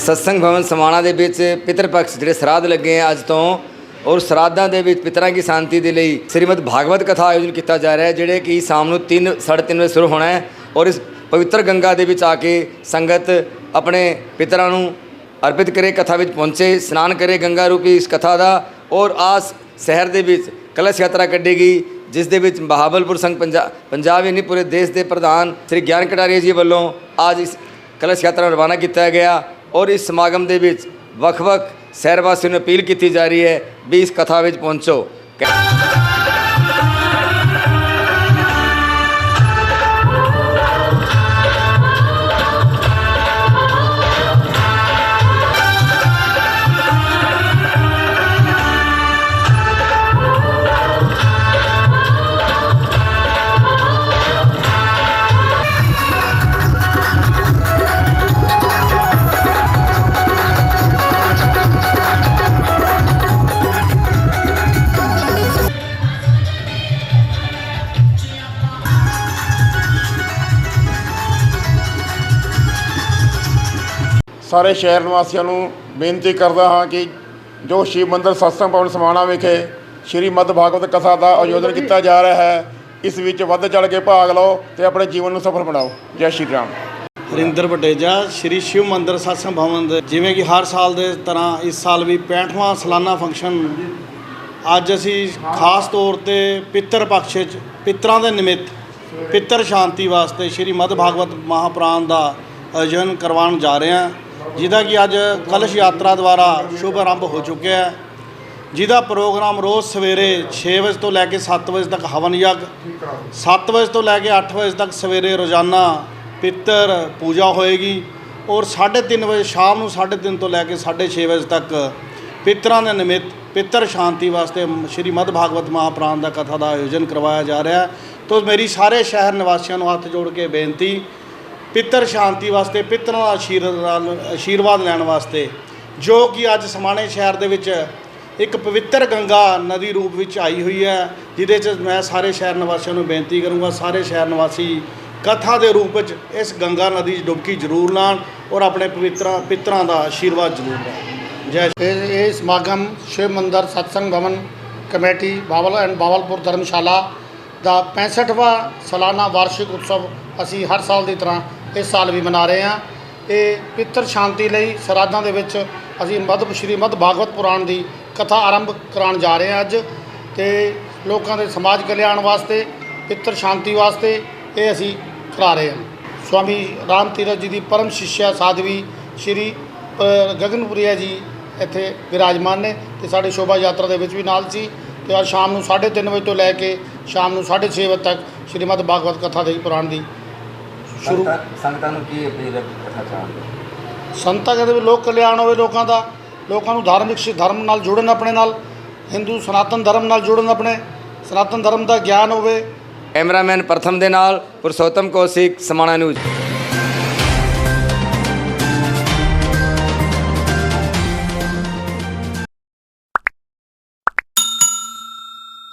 ਸਤਸੰਗ ਭਵਨ ਸਮਾਣਾ ਦੇ ਵਿੱਚ ਪਿਤਰ ਪਕਸ਼ ਜਿਹੜੇ ਸਰਾਧ ਲੱਗੇ ਆ ਅੱਜ ਤੋਂ, ਔਰ ਸਰਾਧਾਂ ਦੇ ਵਿੱਚ ਪਿਤਰਾਂ ਦੀ ਸ਼ਾਂਤੀ ਦੇ ਲਈ ਸ੍ਰੀਮਦ ਭਾਗਵਤ ਕਥਾ ਆਯੋਜਨ ਕੀਤਾ ਜਾ ਰਿਹਾ ਹੈ, ਜਿਹੜੇ ਕਿ ਸ਼ਾਮ ਨੂੰ 3 3:30 ਵਜੇ ਸ਼ੁਰੂ ਹੋਣਾ ਹੈ, ਔਰ ਇਸ ਪਵਿੱਤਰ ਗੰਗਾ ਦੇ ਵਿੱਚ ਆ ਕੇ ਸੰਗਤ ਆਪਣੇ ਪਿਤਰਾਂ ਨੂੰ ਅਰਪਿਤ ਕਰੇ, ਕਥਾ ਵਿੱਚ ਪਹੁੰਚੇ, ਇਸ਼ਨਾਨ ਕਰੇ ਗੰਗਾ ਰੂਪੀ ਇਸ ਕਥਾ ਦਾ, ਔਰ ਆਸ ਸ਼ਹਿਰ ਦੇ ਵਿੱਚ ਕਲਸ਼ ਯਾਤਰਾ ਕੱਢੇਗੀ, ਜਿਸ ਦੇ ਵਿੱਚ ਬਹਾਵਲਪੁਰ ਸੰਘ ਪੰਜਾਬ ਪੰਜਾਬ ਹੀ ਨਹੀਂ ਪੂਰੇ ਦੇਸ਼ ਦੇ ਪ੍ਰਧਾਨ ਸ੍ਰੀ ਗਿਆਨ ਕਟਾਰੀਆ ਜੀ ਵੱਲੋਂ ਅੱਜ ਇਸ ਕਲਸ਼ ਯਾਤਰਾ ਨੂੰ ਰਵਾਨਾ ਕੀਤਾ ਗਿਆ। ਔਰ ਇਸ ਸਮਾਗਮ ਦੇ ਵਿੱਚ ਵੱਖ-ਵੱਖ ਸ਼ਹਿਰ ਵਾਸੀਆਂ ਨੂੰ ਅਪੀਲ ਕੀਤੀ ਜਾ ਰਹੀ ਹੈ ਵੀ ਇਸ ਕਥਾ ਵਿੱਚ ਪਹੁੰਚੋ। ਸਾਰੇ ਸ਼ਹਿਰ ਨਿਵਾਸੀਆਂ ਨੂੰ ਬੇਨਤੀ ਕਰਦਾ ਹਾਂ ਕਿ ਜੋ ਸ਼ਿਵ ਮੰਦਰ ਸਤਸੰਗ ਭਵਨ ਸਮਾਣਾ ਵਿਖੇ ਸ਼੍ਰੀ ਮਦ ਭਾਗਵਤ ਕਥਾ ਦਾ ਆਯੋਜਨ ਕੀਤਾ ਜਾ ਰਿਹਾ ਹੈ, ਇਸ ਵਿੱਚ ਵੱਧ ਚੜ ਕੇ ਭਾਗ ਲਓ ਤੇ ਆਪਣੇ ਜੀਵਨ ਨੂੰ ਸਫਲ ਬਣਾਓ। ਜੈ ਸ਼੍ਰੀ ਰਾਮ। ਹਰਿੰਦਰ ਵਡੇਜਾ ਸ਼੍ਰੀ ਸ਼ਿਵ ਮੰਦਰ ਸਤਸੰਗ ਭਵਨ ਦੇ, ਜਿਵੇਂ ਕਿ ਹਰ ਸਾਲ ਦੇ ਤਰ੍ਹਾਂ ਇਸ ਸਾਲ ਵੀ 65ਵਾਂ ਸਾਲਾਨਾ ਫੰਕਸ਼ਨ ਅੱਜ ਅਸੀਂ ਖਾਸ ਤੌਰ ਤੇ ਪਿੱਤਰ ਪਕਸ਼ 'ਚ, ਪਿੱਤਰਾਂ ਦੇ ਨਿਮਿਤ ਪਿੱਤਰ ਸ਼ਾਂਤੀ ਵਾਸਤੇ ਸ਼੍ਰੀ ਮਦ ਭਾਗਵਤ ਮਹਾਪੁਰਾਣ ਦਾ ਆਯੋਜਨ ਕਰਵਾਉਣ ਜਾ ਰਹੇ ਹਾਂ। ਜਿਹਦਾ ਕਿ ਅੱਜ ਕਲਸ਼ ਯਾਤਰਾ ਦੁਆਰਾ ਸ਼ੁਭ ਆਰੰਭ ਹੋ ਚੁੱਕਿਆ ਹੈ। ਜਿਹਦਾ ਪ੍ਰੋਗਰਾਮ ਰੋਜ਼ ਸਵੇਰੇ 6 ਵਜੇ ਤੋਂ ਲੈ ਕੇ 7 ਵਜੇ ਤੱਕ ਹਵਨ ਯੱਗ 7 ਵਜੇ ਤੋਂ ਲੈ ਕੇ 8 ਵਜੇ ਤੱਕ ਸਵੇਰੇ ਰੋਜ਼ਾਨਾ ਪਿੱਤਰ ਪੂਜਾ ਹੋਏਗੀ ਔਰ 3:30 ਵਜੇ ਸ਼ਾਮ ਨੂੰ 3:30 ਤੋਂ ਲੈ ਕੇ 6:30 ਵਜੇ ਤੱਕ ਪਿੱਤਰਾਂ ਦੇ ਨਿਮਿਤ ਪਿੱਤਰ ਸ਼ਾਂਤੀ ਵਾਸਤੇ ਸ਼੍ਰੀ ਮਦ ਭਾਗਵਤ ਮਹਾਪੁਰਾਣ ਦਾ ਕਥਾ ਦਾ ਆਯੋਜਨ ਕਰਵਾਇਆ ਜਾ ਰਿਹਾ ਹੈ। ਤੋ ਮੇਰੀ ਸਾਰੇ ਸ਼ਹਿਰ ਨਿਵਾਸੀਆਂ ਨੂੰ ਹੱਥ ਜੋੜ ਕੇ ਬੇਨਤੀ ਪਿੱਤਰ ਸ਼ਾਂਤੀ ਵਾਸਤੇ, ਪਿੱਤਰਾਂ ਦਾ ਆਸ਼ੀਰਵਾਦ ਆਸ਼ੀਰਵਾਦ ਲੈਣ ਵਾਸਤੇ, ਜੋ ਕਿ ਅੱਜ ਸਮਾਣੇ ਸ਼ਹਿਰ ਦੇ ਵਿੱਚ ਇੱਕ ਪਵਿੱਤਰ ਗੰਗਾ ਨਦੀ ਰੂਪ ਵਿੱਚ ਆਈ ਹੋਈ ਹੈ, ਜਿਹਦੇ 'ਚ ਮੈਂ ਸਾਰੇ ਸ਼ਹਿਰ ਨਿਵਾਸੀਆਂ ਨੂੰ ਬੇਨਤੀ ਕਰੂੰਗਾ, ਸਾਰੇ ਸ਼ਹਿਰ ਨਿਵਾਸੀ ਕਥਾ ਦੇ ਰੂਪ ਵਿੱਚ ਇਸ ਗੰਗਾ ਨਦੀ 'ਚ ਡੁਬਕੀ ਜ਼ਰੂਰ ਲਾਣ ਔਰ ਆਪਣੇ ਪਵਿੱਤਰਾਂ, ਪਿੱਤਰਾਂ ਦਾ ਆਸ਼ੀਰਵਾਦ ਜ਼ਰੂਰ ਲੈਣ। ਜੈ ਇਹ ਇਹ ਸਮਾਗਮ ਸ਼ਿਵ ਮੰਦਰ ਸਤਸੰਗ ਭਵਨ ਕਮੇਟੀ, ਬਾਵਲ ਐਂਡ ਬਾਵਲਪੁਰ ਧਰਮਸ਼ਾਲਾ ਦਾ 65ਵਾਂ ਸਾਲਾਨਾ ਵਾਰਸ਼ਿਕ ਉਤਸਵ ਅਸੀਂ ਹਰ ਸਾਲ ਦੀ ਤਰ੍ਹਾਂ ਇਸ ਸਾਲ ਵੀ ਮਨਾ ਰਹੇ ਹਾਂ। ਇਹ ਪਿੱਤਰ ਸ਼ਾਂਤੀ ਲਈ ਸਰਾਧਾਂ ਦੇ ਵਿੱਚ ਅਸੀਂ ਮਦ ਸ਼੍ਰੀ ਮਦ ਭਾਗਵਤ ਪੁਰਾਣ ਦੀ ਕਥਾ ਆਰੰਭ ਕਰਾਉਣ ਜਾ ਰਹੇ ਹਾਂ ਅੱਜ। ਤੇ ਲੋਕਾਂ ਦੇ ਸਮਾਜ ਕਲਿਆਣ ਵਾਸਤੇ, ਪਿੱਤਰ ਸ਼ਾਂਤੀ ਵਾਸਤੇ ਇਹ ਅਸੀਂ ਕਰਾ ਰਹੇ ਹਾਂ। ਸਵਾਮੀ ਰਾਮ ਤੀਰਥ ਜੀ ਦੀ ਪਰਮ ਸ਼ਿਸ਼ਿਆ ਸਾਧਵੀ ਸ਼੍ਰੀ ਗਗਨਪੁਰੀਆ ਜੀ ਇੱਥੇ ਵਿਰਾਜਮਾਨ ਨੇ ਤੇ ਸਾਡੇ ਸ਼ੋਭਾ ਯਾਤਰਾ ਦੇ ਵਿੱਚ ਵੀ ਨਾਲ ਸੀ। ਤੇ ਅੱਜ ਸ਼ਾਮ ਨੂੰ 3:30 ਵਜੇ ਤੋਂ ਲੈ ਕੇ ਸ਼ਾਮ ਨੂੰ 6:30 ਵਜੇ ਤੱਕ ਸ਼੍ਰੀਮਦ ਭਾਗਵਤ ਕਥਾ ਦੇ ਪੁਰਾਣ ਦੀ ਸ਼ੁਰੂ ਸੰਗਤਾਂ ਨੂੰ ਕੀ ਅਪੀਲ ਕਰਨਾ ਚਾਹੁੰਦੇ ਸੰਤਾਂ ਕਹਿੰਦੇ ਵੀ ਲੋਕ ਕਲਿਆਣ ਹੋਵੇ ਲੋਕਾਂ ਦਾ ਲੋਕਾਂ ਨੂੰ ਧਾਰਮਿਕ ਸਿ- ਧਰਮ ਨਾਲ ਜੁੜਨ ਆਪਣੇ ਨਾਲ ਹਿੰਦੂ ਸਨਾਤਨ ਧਰਮ ਨਾਲ ਜੁੜਨ ਆਪਣੇ ਸਨਾਤਨ ਧਰਮ ਦਾ ਗਿਆਨ ਹੋਵੇ। ਕੈਮਰਾਮੈਨ ਪ੍ਰਥਮ ਦੇ ਨਾਲ ਪੁਰਸ਼ੋਤਮ ਕੌਸ਼ਿਕ ਸਮਾਣਾ ਨਿਊਜ਼।